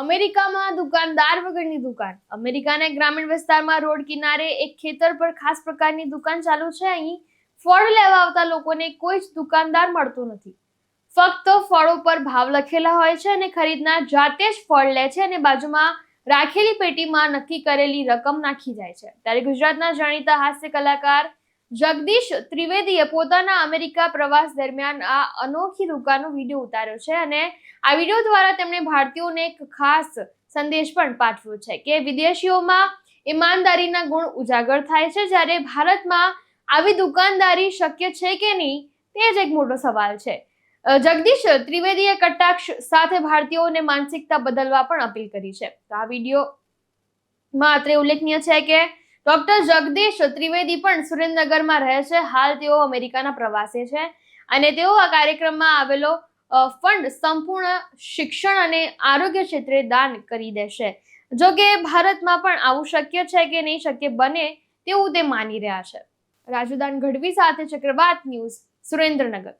અમેરિકામાં દુકાનદાર વગરની દુકાન. અમેરિકાના ગ્રામીણ વિસ્તારમાં રોડ કિનારે એક ખેતર પર ખાસ પ્રકારની દુકાન ચાલુ છે. અહીં ફળ લેવા આવતા લોકોને કોઈ જ દુકાનદાર મળતો નથી. ફક્ત ફળો પર ભાવ લખેલા હોય છે અને ખરીદનાર જાતે જ ફળ લે છે અને બાજુમાં રાખેલી પેટીમાં નક્કી કરેલી રકમ નાખી જાય છે. ત્યારે ગુજરાતના જાણીતા હાસ્ય કલાકાર જગદીશ ત્રિવેદીએ પોતાના અમેરિકા પ્રવાસ દરમિયાન આ અનોખી દુકાનનો વીડિયો ઉતાર્યો છે અને આ વીડિયો દ્વારા તેમણે ભારતીયોને એક ખાસ સંદેશ પણ પાઠવ્યો છે કે વિદેશીઓમાં ઈમાનદારીના ગુણ ઉજાગર થાય છે જ્યારે ભારતમાં આવી દુકાનદારી શક્ય છે કે નહીં, તે જ એક મોટો સવાલ છે. જગદીશ ત્રિવેદીએ કટાક્ષ સાથે ભારતીયોને માનસિકતા બદલવા પણ અપીલ કરી છે. તો આ વિડીયોમાં અત્રે ઉલ્લેખનીય છે કે ડોક્ટર જગદીશ ત્રિવેદી પણ સુરેન્દ્રનગરમાં રહે છે. હાલ તેઓ અમેરિકાના પ્રવાસે છે અને તેઓ આ કાર્યક્રમમાં આવેલો ફંડ સંપૂર્ણ શિક્ષણ અને આરોગ્ય ક્ષેત્રે દાન કરી દેશે. જો કે ભારતમાં પણ આવું શક્ય છે કે નહીં શક્ય બને તેવું તે માની રહ્યા છે. રાજુદાન ગઢવી સાથે ચક્રવાત ન્યૂઝ સુરેન્દ્રનગર.